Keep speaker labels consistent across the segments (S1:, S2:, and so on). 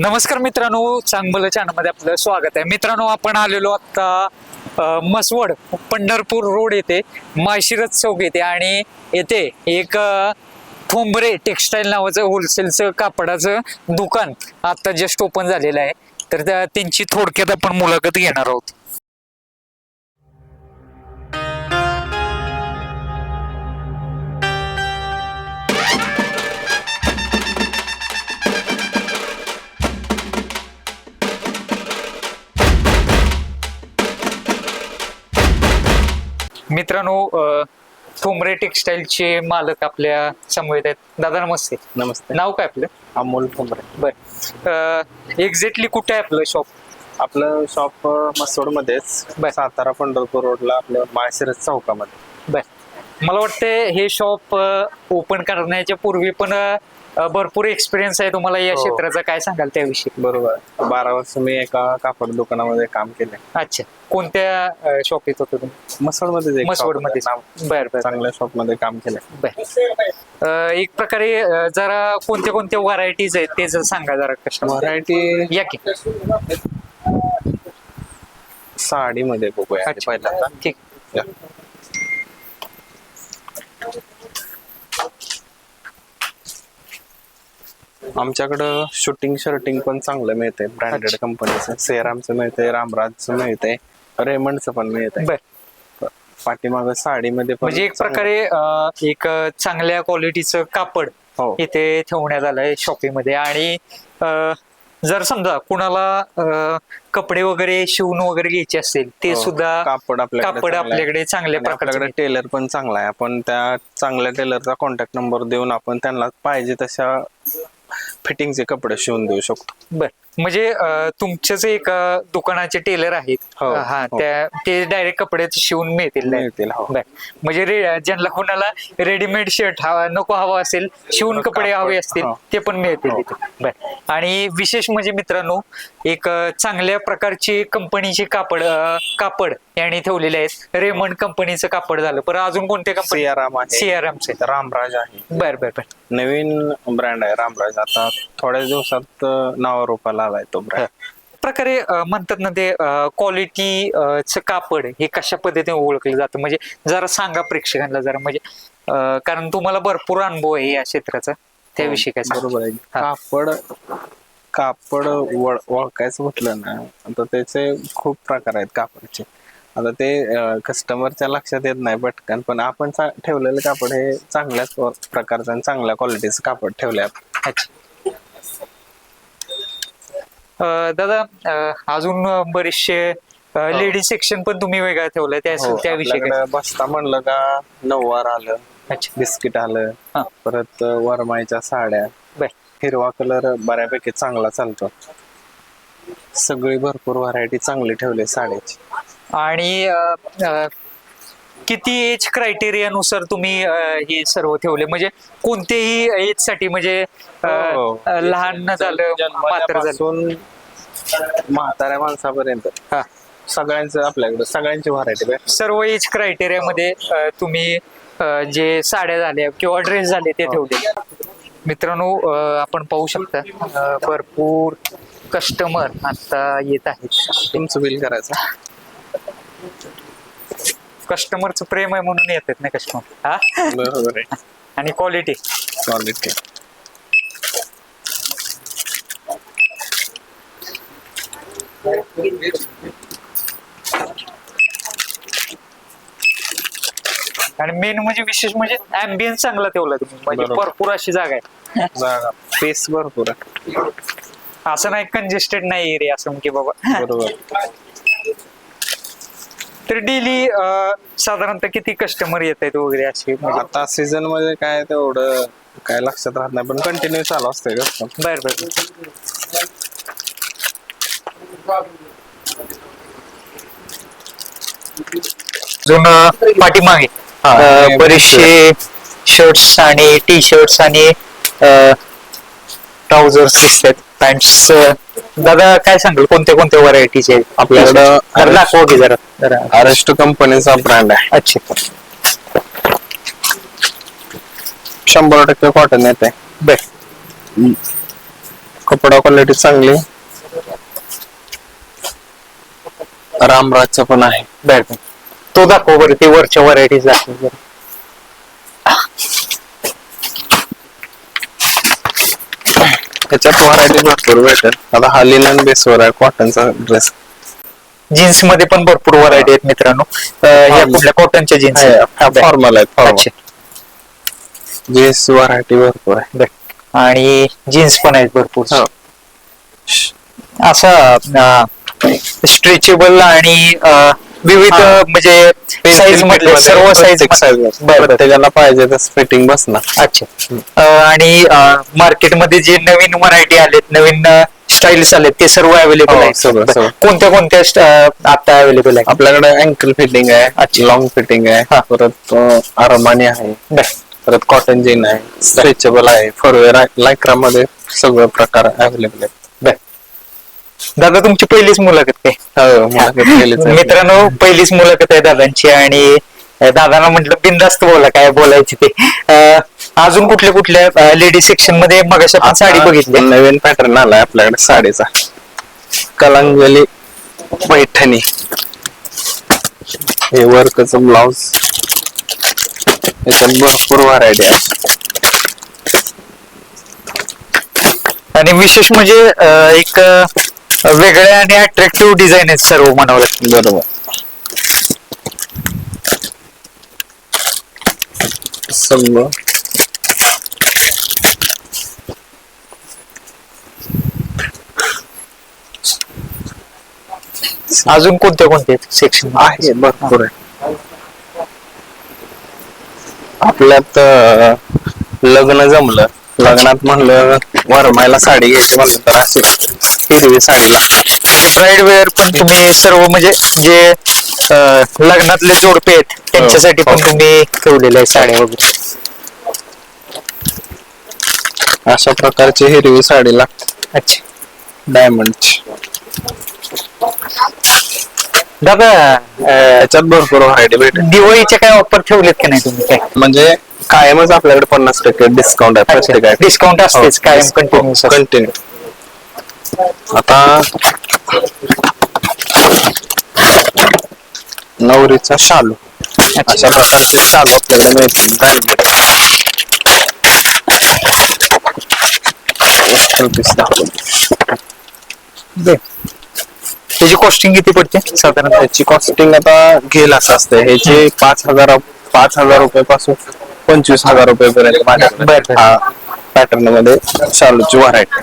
S1: नमस्कार मित्रांनो चांगलं चॅनलमध्ये आपलं स्वागत आहे. मित्रांनो आपण आलेलो आता मसवड पंढरपूर रोड येथे माळशिरस चौक येथे आणि येथे एक ठोंबरे टेक्स्टाईल नावाचं होलसेलचं कापडाचं दुकान आता जस्ट ओपन झालेलं आहे. तर त्या- त्यांची थोडक्यात आपण मुलाखत घेणार आहोत. मित्रांनो ठोंबरे टेक्स्टाईलचे मालक आपल्या समवेत आहेत. दादा नमस्ते.
S2: नमस्ते.
S1: नाव काय आपलं?
S2: अमोल ठोंबरे.
S1: बर. एक्झॅक्टली कुठे आहे आपलं शॉप?
S2: आपलं शॉप मसोड मध्येच. सातारा पंढरपूर रोडला आपल्या माळशिरस चौकामध्ये.
S1: बर. मला वाटतं हे शॉप ओपन करण्याच्या पूर्वी पण भरपूर एक्सपिरियन्स आहे. तुम्हाला या
S2: हो.
S1: क्षेत्राचा काय सांगाल त्याविषयी?
S2: बरोबर. बारा वर्ष मी एका कापड दुकानामध्ये काम केले
S1: अच्छा. कोणत्या शॉप येत होतं तुम्ही? मसोडमध्ये मसवडमध्ये बर बर
S2: चांगल्या शॉपमध्ये काम केलं
S1: बर. अ, एक प्रकारे अ, जरा कोणत्या कोणत्या व्हरायटीज आहेत ते जर सांगा जरा कशा
S2: व्हरायटी
S1: या की.
S2: साडीमध्ये बघूया आधी
S1: अच्छा.
S2: पहिल्यांदा.
S1: ठीक.
S2: या. आमच्याकडं शूटिंग शर्टिंग पण चांगलं मिळतंय. ब्रँडेड. कंपनीचं सेरामचं मिळतंय रामराजचं मिळतंय रेमंडचं पण मिळतंय.
S1: बर.
S2: पाठीमाग साडीमध्ये पण
S1: म्हणजे एक
S2: चांगलं-
S1: प्रकारे अ, एक चांगल्या क्वालिटीचं कापड
S2: हो.
S1: इथे ठेवण्यात आलंय शॉपिंगमध्ये आणि अ, जर समजा कुणाला अ, कपडे वगैरे शिवून वगैरे घ्यायचे असतील ते
S2: हो.
S1: सुद्धा
S2: कापड आपल्याकडे
S1: कापड
S2: चांगलं आहे.
S1: आपल्याकडे चांगल्या
S2: आणि
S1: प्रकारचे
S2: आपल्याकडे टेलर पण चांगला आहे. आपण त्या चांगल्या टेलरचा कॉन्टॅक्ट नंबर देऊन आपण त्यांना पाहिजे तशा फिटिंगचे कपडे शिवून देऊ शकतो.
S1: बर. म्हणजे अ, तुमचेच एक अ, दुकानाचे टेलर आहेत.
S2: हो,
S1: हा
S2: हो.
S1: त्या ते डायरेक्ट कपडे शिवून मिळतील
S2: मिळतील हो.
S1: बर. म्हणजे रे- ज्यांना कोणाला रेडीमेड शर्ट हवा नको हवा असेल शिवून कपडे हवे असतील
S2: हो.
S1: ते पण मिळतील
S2: हो.
S1: बर. आणि विशेष म्हणजे मित्रांनो एक अ, चांगल्या प्रकारची कंपनीचे कापड अ, कापड यांनी ठेवलेले आहेत. रेमंड कंपनीचं कापड झालं. पण अजून कोणते कंपनी
S2: सियाराम आहे.
S1: सीआरएमचे
S2: रामराज आहे.
S1: बर बर बर.
S2: नवीन ब्रँड आहे रामराज. आता थोड्या दिवसात अं, नावारूपाला आलाय तो
S1: प्रकारे म्हणतात ना ते क्वालिटी च कापड हे कशा पद्धतीने ओळखलं जातं? म्हणजे जरा सांगा प्रेक्षकांना जरा. म्हणजे कारण तुम्हाला भरपूर अनुभव आहे या क्षेत्राचा. त्याविषयी काय?
S2: बरोबर आहे. कापड कापड ओळखायचं म्हटलं ना आता त्याचे खूप प्रकार आहेत कापडचे. आता ते कस्टमरच्या लक्षात येत नाही पटकन पण आपण ठेवलेलं कापड हे चांगल्याच प्रकारचं आणि चांगल्या क्वालिटीचं कापड ठेवले आपण
S1: दादा अ, अजून बरेचसे लेडीज सेक्शन पण तुम्ही वेगळा ठेवलाय त्या
S2: हो,
S1: त्याविषयी काय?
S2: आपल्याकडे बसता म्हणलं का नऊवार आलं
S1: अच्छा.
S2: बिस्किट आलं
S1: हा.
S2: परत वरमाईच्या साड्या
S1: बर.
S2: हिरवा कलर बऱ्यापैकी चांगला चालतो. सगळी भरपूर व्हरायटी चांगली ठेवली साड्याची.
S1: आणि अ, अ, किती एज क्रायटेरियानुसार तुम्ही अ, हे सर्व ठेवले? म्हणजे कोणतेही एजसाठी म्हणजे अ,
S2: हो.
S1: अ, लहान न झालं मात्र झालं.
S2: म्हाताऱ्या माणसापर्यंत.
S1: हा.
S2: सगळ्यांचं आपल्याकडे सगळ्यांची व्हरायटी
S1: सर्व एज क्रायटेरियामध्ये अ, तुम्ही अ, जे साड्या झाल्या किंवा ड्रेस झाले ते ठेवले. मित्रांनो अ, आपण पाहू शकता अ, भरपूर कस्टमर आता येत आहेत.
S2: तुमचं बिल करायचं.
S1: कस्टमरचं प्रेम आहे म्हणून येतात ना कस्टमर हा?
S2: बरोबर आहे.
S1: आणि क्वालिटी
S2: क्वालिटी
S1: आणि मेन म्हणजे विशेष म्हणजे अँबियन्स चांगला ठेवला तुम्ही. म्हणजे
S2: बरोबर.
S1: भरपूर अशी जागा आहे.
S2: जागा. भरपूर आहे.
S1: असं नाही कंजेस्टेड नाही एरिया असं की बाबा.
S2: बरोबर.
S1: तर डेली साधारणतः किती कस्टमर येत आहेत वगैरे असे? म्हणजे
S2: आता सीझनमध्ये काय तेवढं काय लक्षात राहत नाही पण कंटिन्यू चालू असतंय
S1: बर बर. अजून पाठीमागे
S2: हा,
S1: अं, बरेचसे शर्ट्स आणि टी शर्ट्स आणि ट्राउझर्स दिसतात पॅन्ट्स दादा काय सांगाल? कोणत्या कोणत्या व्हरायटीचे
S2: आपल्याकडं?
S1: जरा दाखवा की जरा. जरा.
S2: अरेस्ट कंपनीचा ब्रँड आहे.
S1: अच्छा
S2: शंभर टक्के कॉटन येते
S1: बर.
S2: कपडा क्वालिटी चांगली. रामराजचं पण आहे.
S1: बर बर. तो दाखव बरं ते वरच्या व्हरायटीज दाखव बरं.
S2: त्याच्यात व्हरायटी भरपूर भेटेल. आता हा लिनन बेसवर आहे कॉटनचा ड्रेस
S1: जीन्समध्ये पण भरपूर व्हरायटी आहेत मित्रांनो. अं, ह्या कुठल्या कॉटनच्या जीन्स
S2: फॉर्मल आहे फॉर्मल जीन्स व्हरायटी भरपूर आहे.
S1: आणि जीन्स पण आहेत भरपूर.
S2: हो.
S1: असा स्ट्रेचेबल आणि अं, विविध. म्हणजे साईज मधले सर्व साईज
S2: प्रत्येकाला पाहिजे तसं फिटिंग बसणार
S1: अच्छा अं, आणि मार्केटमध्ये जे नवीन व्हरायटी आलेत नवीन स्टाईल्स आलेत ते सर्व अवेलेबल
S2: हो,
S1: आहेत
S2: सगळं,
S1: बरं.
S2: सगळं.
S1: कोणत्या कोणत्या स्ट- अं, आता अवेलेबल आहे
S2: आपल्याकडे अँकल फिटिंग आहे
S1: अच्छा.
S2: लॉंग फिटिंग आहे
S1: हा.
S2: परत अरमानी आहे. परत कॉटन जीन आहे स्ट्रेचेबल आहे फॉरवेअर लायक्रा मध्ये सगळं प्रकार अवेलेबल आहेत.
S1: दादा तुमची पहिलीच मुलाखत
S2: हो, मुलाखत आहे.
S1: मित्रांनो पहिलीच मुलाखत आहे दादांची आणि अं, दादांना म्हटलं बिंदास्त बोला काय बोलायचे ते. अं, अजून कुठल्या कुठल्या लेडीज सेक्शनमध्ये मग आपण साडी बघितली?
S2: नवीन पॅटर्न आलाय आपल्याकडे साडीचा. कलांजली पैठणी. हे वर्कच ब्लाउज याच्यात भरपूर व्हरायटी आहे.
S1: आणि विशेष म्हणजे अं, एक अं, वेगळ्या आणि अट्रॅक्टिव्ह डिझाईन आहेत सर्व म्हणावं लागतं
S2: बरोबर.
S1: अजून कोणत्या कोणत्या सेक्शन
S2: आहे भरपूर आहे. आपल्यात लग्न जमलं. लग्नात म्हणलं वरमायला साडी घ्यायची म्हणलं तर अशी. हिरवी साडी लागते
S1: ब्राईड वेअर पण तुम्ही सर्व म्हणजे जे अं, लग्नातले जोडपे आहेत त्यांच्यासाठी पण तुम्ही ठेवलेले आहे साड्या वगैरे.
S2: अशा प्रकारची हिरवी साडी लागते
S1: अच्छा.
S2: डायमंडची
S1: दादा अं,
S2: त्याच्यात भरपूर व्हरायटी भेटेल.
S1: दिवाळीच्या काय ऑफर ठेवलेत की नाही तुम्ही काय?
S2: म्हणजे कायमच आपल्याकडे पन्नास टक्के डिस्काउंट आहे प्रत्येक item.
S1: डिस्काउंट असतेच
S2: हो,
S1: कायम. कंटिन्युअस
S2: कंटिन्यू आता नवरीचा शालू. अशा प्रकारचे शालू आपल्याकडे मिळतील दाखवतो.
S1: त्याची कॉस्टिंग किती पडते? साधारण
S2: त्याची कॉस्टिंग आता घेईल असं असते ह्याची पाच हजार पाच हजार रुपये पासून पंचवीस हजार रुपये पर्यंत. हा पॅटर्नमध्ये शालूची व्हरायटी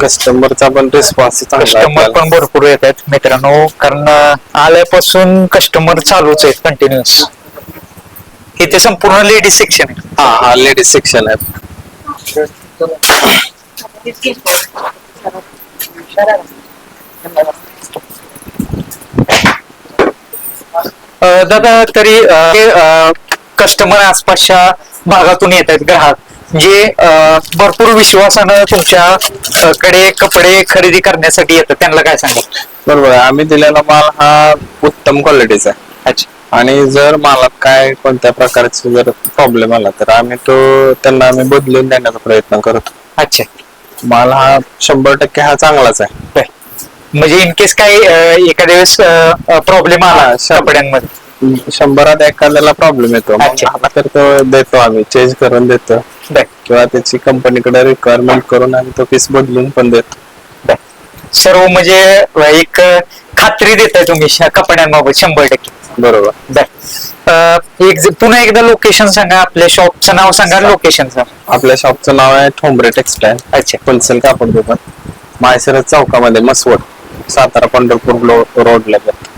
S2: कस्टमरचा पण रिस्पॉन्स
S1: कस्टमर पण भरपूर येत आहेत मित्रांनो कारण आल्यापासून कस्टमर चालूच आहेत कंटिन्युअस इथे संपूर्ण लेडीज सेक्शन आहे.
S2: हा हा लेडीज सेक्शन आहे.
S1: अं, दादा तरी कस्टमर आसपासच्या भागातून येत आहेत ग्राहक. जे भरपूर विश्वासानं तुमच्या कडे कपडे खरेदी करण्यासाठी येतात त्यांना काय सांगा
S2: बरोबर आहे. आम्ही दिलेला माल हा उत्तम क्वालिटीचा आहे.
S1: अच्छा.
S2: आणि जर मालात काय कोणत्या प्रकारचे जर प्रॉब्लेम आला तर आम्ही तो त्यांना आम्ही बदलून देण्याचा प्रयत्न करतो.
S1: अच्छा.
S2: माल हा शंभर टक्के हा चांगलाच आहे.
S1: बर. म्हणजे इन केस काही अं, एखाद्या वेळेस प्रॉब्लेम आला
S2: हा,
S1: कपड्यांमध्ये.
S2: शंभरात एखाद्याला प्रॉब्लेम येतो. मग
S1: अच्छा.
S2: आला तर तो देतो आम्ही चेंज करून देतो.
S1: बर.
S2: किंवा त्याची कंपनीकडे रिक्वायरमेंट करून आम्ही तो पीस बदलून पण देतो.
S1: बर. सर्व म्हणजे एक खात्री देताय तुम्ही श- कपड्यांबाबत शंभर टक्के.
S2: बरोबर.
S1: बर. अं, एक ज- पुन्हा एकदा लोकेशन सांगा आपल्या शॉपचं नाव सांगा लोकेशन सांगा.
S2: आपल्या शॉपचं नाव आहे ठोंबरे टेक्सटाईल
S1: अच्छा.
S2: होलसेल कापड दुकान. माळशिरस चौकामध्ये मसवड. सातारा पंढरपूर लो- रोडला
S1: अं,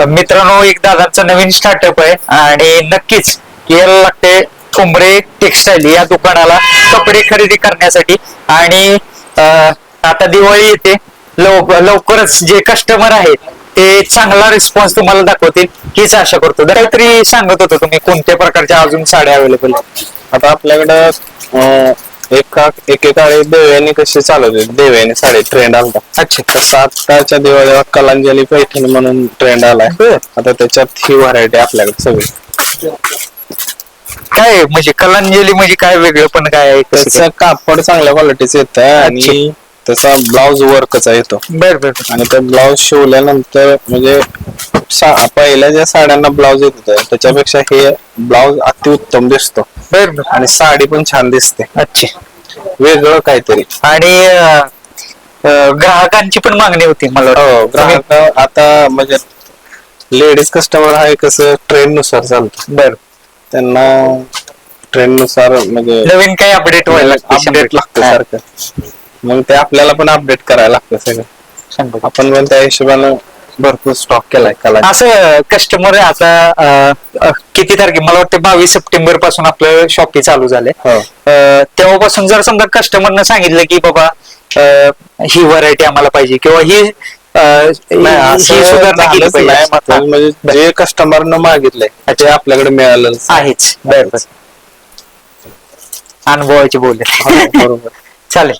S1: मित्रांनो एक दादांचं नवीन स्टार्टअप आहे आणि नक्कीच यायला लागते ठोंबरे टेक्सटाईल या दुकानाला कपडे खरेदी करण्यासाठी. आणि आता दिवाळी येते. लव- लवकरच जे कस्टमर आहेत ते चांगला रिस्पॉन्स तुम्हाला दाखवतील. हीच आशा करतो. काहीतरी सांगत होतो तुम्ही कोणत्या प्रकारच्या अजून साड्या अवेलेबल
S2: आता आपल्याकडं एका एकेकाळी देव्यानी कशी चालत होती देव्यानी साडी ट्रेंड आलता.
S1: अच्छा.
S2: तसं आत्ताच्या दिवाळीला कलांजली पैठणी म्हणून ट्रेंड आलाय. आता त्याच्यात ही व्हरायटी आपल्याकडे सगळी.
S1: काय आहे? म्हणजे कलांजली म्हणजे काय वेगळं पण काय आहे कसं
S2: त्याचं कापड चांगल्या क्वालिटीचं येतं आणि त्याचा ब्लाऊज वर्कचा येतो.
S1: काय? बर बर बर.
S2: आणि तो ब्लाऊज शिवल्यानंतर म्हणजे सा- पहिल्या ज्या साड्यांना ब्लाऊज येत होते त्याच्यापेक्षा हे ब्लाऊज अतिउत्तम दिसतो.
S1: बर बर.
S2: आणि साडी पण छान दिसते.
S1: अच्छा.
S2: वेगळं काहीतरी.
S1: आणि अं, अं, ग्राहकांची पण मागणी होती मला
S2: हो. ग्राहक आता म्हणजे लेडीज कस्टमर आहे कसं ट्रेंडनुसार चालतं.
S1: बर.
S2: त्यांना ट्रेंडनुसार म्हणजे
S1: नवीन काही अपडेट व्हायला लागतं
S2: अपडेट लागतं सारखं. मग ते आपल्याला पण अपडेट करायला लागतं सगळं. आपण पण त्या हिशोबानं भरपूर स्टॉक केलाय कला
S1: असं कस्टमर आता अं, किती तारखे? मला वाटतं बावीस सप्टेंबरपासून आपलं शॉपी चालू झाले
S2: हो.
S1: तेव्हापासून जर समजा कस्टमरनं सांगितलं की बाबा अं, ही व्हरायटी आम्हाला पाहिजे किंवा ही अं,
S2: नाही
S1: ही
S2: असं
S1: सुधारणा केली
S2: झालंच नाही
S1: पाहिजे
S2: मात्र म्हणजे जे कस्टमरनं मागितलंय ते आपल्याकडे मिळालं
S1: आहेच. बर बर अनुभवाची बोल.
S2: हो, बरोबर.
S1: चालेल.